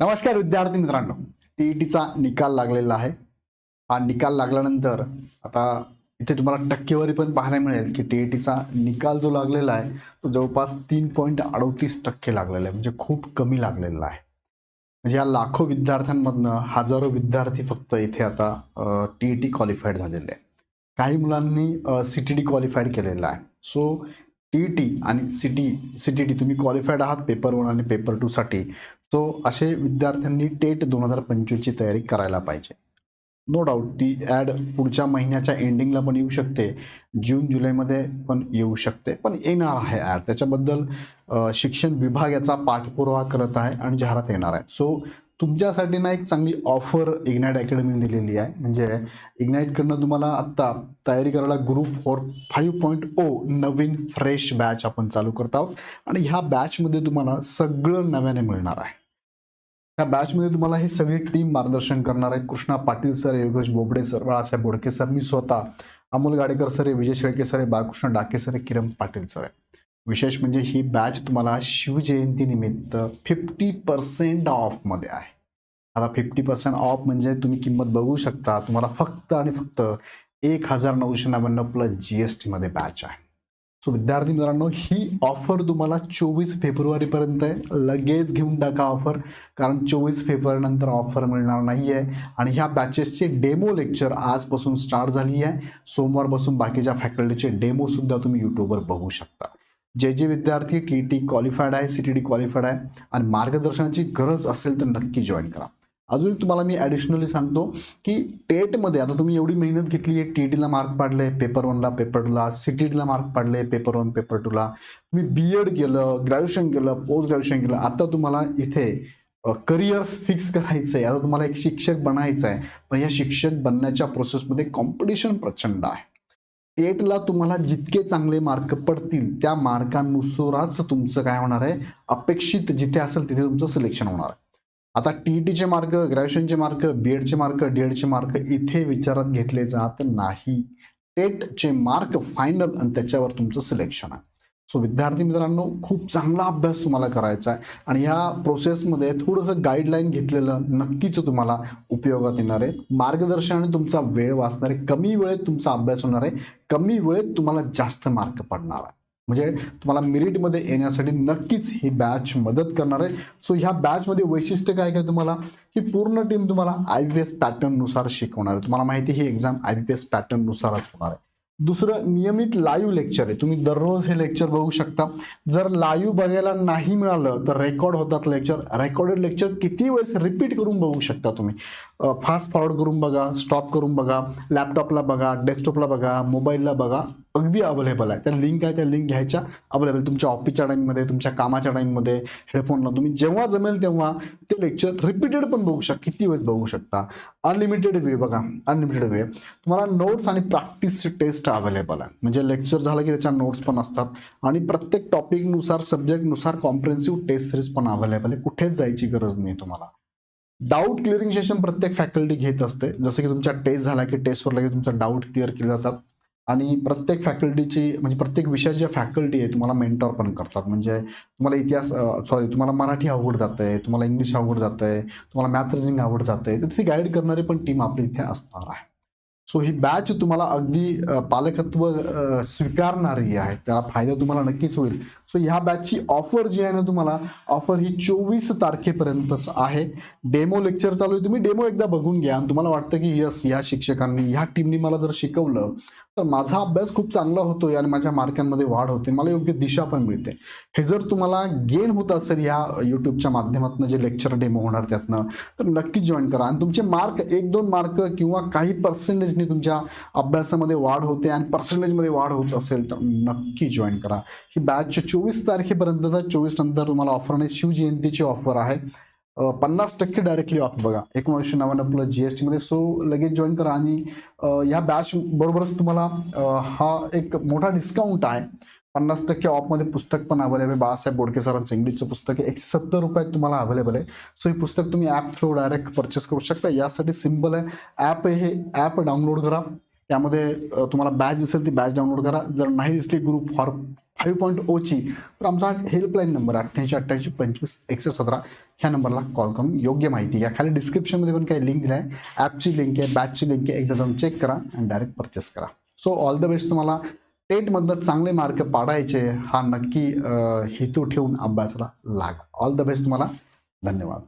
नमस्कार विद्यार्थी मित्रांनो. टीईटीचा निकाल लागलेला आहे. हा निकाल लागल्यानंतर आता इथे तुम्हाला टक्केवारी पण पाहायला मिळेल की टीईटीचा निकाल जो लागलेला आहे तो जवळपास तीन पॉईंट अडोतीस टक्के लागलेला आहे. म्हणजे खूप कमी लागलेला आहे. म्हणजे या लाखो विद्यार्थ्यांमधनं हजारो विद्यार्थी फक्त इथे आता टीईटी क्वालिफाईड झालेले आहे काही मुलांनी सी टी डी क्वालिफाईड केलेलं आहे. सो टी टी आणि C T C T T तुम्ही क्वालिफाईड आहात पेपर वन आणि पेपर टूसाठी सो असे विद्यार्थ्यांनी टेट दोन हजार पंचवीसची तयारी करायला पाहिजे. नो डाऊट ती ॲड पुढच्या महिन्याच्या एंडिंगला पण येऊ शकते. जून जुलैमध्ये पण येऊ शकते. पण येणार आहे ॲड त्याच्याबद्दल शिक्षण विभाग याचा पाठपुरावा करत आहे आणि जाहिरात येणार आहे. सो तुमच्यासाठी ना एक चांगली ऑफर इग्नाईट अकॅडमीने दिलेली आहे. म्हणजे इग्नाईटकडनं तुम्हाला आत्ता तयारी करायला group for five point O Naveen fresh batch आपण चालू करत आहोत. आणि ह्या बॅचमध्ये तुम्हाला सगळं नव्याने मिळणार आहे. या बॅचमध्ये तुम्हाला ही सगळी टीम मार्गदर्शन करणार आहे Krishna Patil sir Yogesh Bobade sir Balasaheb Bodke sir मी स्वतः. Amol Gadekar sir Vijay Shelke sir Balkrishna Dake sir Kiran Patil sir आहे विशेष म्हणजे ही बॅच तुम्हाला शिवजयंतीनिमित्त फिफ्टी पर्सेंट ऑफमध्ये आहे. आता फिफ्टी पर्सेंट ऑफ म्हणजे तुम्ही किंमत बघू शकता तुम्हाला फक्त आणि फक्त एक हजार नऊशे नव्याण्णव प्लस जी एस टीमध्ये बॅच आहे. सो विद्यार्थी मित्रांनो ही ऑफर तुम्हाला चोवीस फेब्रुवारीपर्यंत आहे. लगेच घेऊन टाका ऑफर कारण चोवीस फेब्रुवारीनंतर ऑफर मिळणार नाही आहे आणि ह्या बॅचेसचे डेमो लेक्चर आजपासून स्टार्ट झाली आहे सोमवारपासून बाकीच्या फॅकल्टीचे डेमोसुद्धा तुम्ही यूट्यूबवर बघू शकता. जे जे विद्यार्थी टी टी क्वालिफाईड आहे सी टी डी क्वालिफाईड आहे आणि मार्गदर्शनाची गरज असेल तर नक्की जॉईन करा. अजून तुम्हाला मी ॲडिशनली सांगतो की टेटमध्ये आता तुम्ही एवढी मेहनत घेतली आहे टी टीला मार्क पाडले पेपर वनला पेपर टूला सी टी टीला मार्क पाडले पेपर वन पेपर टूला तुम्ही बी एड केलं ग्रॅज्युएशन केलं पोस्ट ग्रॅज्युएशन केलं आता तुम्हाला इथे करिअर फिक्स करायचं आहे आता तुम्हाला एक शिक्षक बनायचं आहे पण या शिक्षक बनण्याच्या प्रोसेसमध्ये कॉम्पिटिशन प्रचंड आहे. टेटला तुम्हाला जितके चांगले मार्क पडतील त्या मार्कानुसारच तुमचं काय होणार आहे? अपेक्षित जिथे असेल तिथे तुमचं सिलेक्शन होणार आहे. आता टी टीचे मार्क ग्रॅज्युएशनचे मार्क बी एडचे मार्क डी एडचे मार्क इथे विचारात घेतले जात नाही. टेटचे मार्क फायनल आणि त्याच्यावर तुमचं सिलेक्शन आहे. सो विद्यार्थी मित्रांनो खूप चांगला अभ्यास तुम्हाला करायचा आहे. आणि ह्या प्रोसेसमध्ये थोडंसं गाईडलाईन घेतलेलं नक्कीच तुम्हाला उपयोगात येणार आहे. मार्गदर्शनाने तुमचा वेळ वाचणार आहे. कमी वेळेत तुमचा अभ्यास होणार आहे. कमी वेळेत तुम्हाला जास्त मार्क पडणार आहे. म्हणजे तुम्हाला मेरिटमध्ये येण्यासाठी नक्कीच ही बॅच मदत करणार आहे. सो ह्या बॅचमध्ये वैशिष्ट्य काय काय तुम्हाला? ही पूर्ण टीम तुम्हाला आय पी एस पॅटर्ननुसार शिकवणार आहे. तुम्हाला माहिती आहे ही एक्झाम आय पी एस पॅटर्ननुसारच होणार आहे. दुसरं नियमित लाईव्ह लेक्चर आहे. तुम्ही दररोज हे लेक्चर बघू शकता. जर लाईव्ह बघायला नाही मिळालं तर रेकॉर्ड होतात लेक्चर रेकॉर्डेड लेक्चर किती वेळेस रिपीट करून बघू शकता तुम्ही? फास्ट फॉरवर्ड करून बघा स्टॉप करून बघा लॅपटॉपला बघा डेस्कटॉपला बघा मोबाईलला बघा. अगदी अवेलेबल आहे. त्या लिंक आहे त्या लिंक घ्यायच्या. अवेलेबल तुमच्या ऑफिसच्या टाईममध्ये तुमच्या कामाच्या टाईममध्ये हेडफोनला तुम्ही जेव्हा जमेल तेव्हा ते लेक्चर रिपीटेड पण बघू शकता. किती वेळेस बघू शकता? अनलिमिटेड वे बघा. अनलिमिटेड वे तुम्हाला नोट्स आणि प्रॅक्टिसची टेस्ट अवेलेबल आहे. म्हणजे लेक्चर झालं की त्याच्या नोट्स पण असतात. आणि प्रत्येक टॉपिकनुसार सब्जेक्टनुसार कॉम्प्रेन्सिव्ह टेस्ट सिरीज पण अवेलेबल आहे. कुठेच जायची गरज नाही तुम्हाला. डाऊट क्लिअरिंग सेशन प्रत्येक फॅकल्टी घेत असते. जसं की तुमच्या टेस्ट झाला की टेस्टवर लगेच तुमचा डाऊट क्लिअर केले जातात आणि प्रत्येक फॅकल्टीची म्हणजे प्रत्येक विषयाची ज्या फॅकल्टी आहे तुम्हाला मेंटॉर पण करतात. म्हणजे तुम्हाला इतिहास सॉरी तुम्हाला मराठी आवड जात आहे तुम्हाला इंग्लिश आवड जात आहे तुम्हाला मॅथ रिजनिंग आवड जात आहे तर गाईड करणारी पण टीम आपली इथे असणार आहे. सो ही बॅच तुम्हाला अगदी पालकत्व स्वीकारणारी आहे. त्याला फायदा तुम्हाला नक्कीच होईल. सो ह्या बॅचची ऑफर जी आहे ना तुम्हाला ऑफर ही चोवीस तारखेपर्यंतच आहे. डेमो लेक्चर चालू आहे. तुम्ही डेमो एकदा बघून घ्या. आणि तुम्हाला वाटतं की यस या शिक्षकांनी ह्या टीमनी मला जर शिकवलं तर माझा अभ्यास खूप चांगला होतोय आणि माझ्या मार्कांमध्ये वाढ होते. मला योग्य दिशा पण मिळते. हे जर तुम्हाला गेन होत असेल ह्या युट्यूबच्या माध्यमातून जे लेक्चर डेमो होणार त्यातनं तर नक्कीच जॉईन करा. आणि तुमचे मार्क एक दोन मार्क किंवा काही पर्सेंटेजने तुमच्या अभ्यासामध्ये वाढ होते आणि पर्सेंटेजमध्ये वाढ होत असेल तर नक्की जॉईन करा. ही बॅच चोवीस तारखेपर्यंतचा चोवीस नंतर तुम्हाला ऑफर नाही शिवजयंतीची ऑफर आहे. पन्नास टक्के डायरेक्टली ऑफ बघा. एकोणीसशे नव्याण्णव प्लस जी एस टीमध्ये सो लगेच जॉईन करा आणि ह्या या बॅच बरोबरच तुम्हाला हा एक मोठा डिस्काउंट आहे. पन्नास टक्के ऑफमध्ये पुस्तक पण अवेलेबल आहे. बाळासाहेब बोडके सरांचं इंग्लिशचं पुस्तक आहे. एकशे सत्तर रुपयात तुम्हाला अवेलेबल आहे. सो हे पुस्तक तुम्ही ॲप थ्रू डायरेक्ट परचेस करू शकता. यासाठी सिंपल आहे. ॲप हे. ॲप डाउनलोड करा. त्यामध्ये तुम्हाला बॅच दिसेल. ती बॅच डाउनलोड करा. जर नाही दिसली ग्रुप फॉर फाईव्ह पॉईंट ओची तर आमचा हेल्पलाईन नंबर अठ्ठ्याऐंशी अठ्ठ्याऐंशी पंचवीस एकशे सतरा ह्या नंबरला कॉल करून योग्य माहिती घ्या. खाली डिस्क्रिप्शनमध्ये पण काही लिंक दिला आहे ॲपची लिंक आहे बॅचची लिंक आहे एकदा जाऊन चेक करा आणि डायरेक्ट परचेस करा. सो ऑल द बेस्ट तुम्हाला. टेटमधनं चांगले मार्क पाडायचे हा नक्की हेतू ठेवून अभ्यासाला लाग. ऑल द बेस्ट तुम्हाला. धन्यवाद.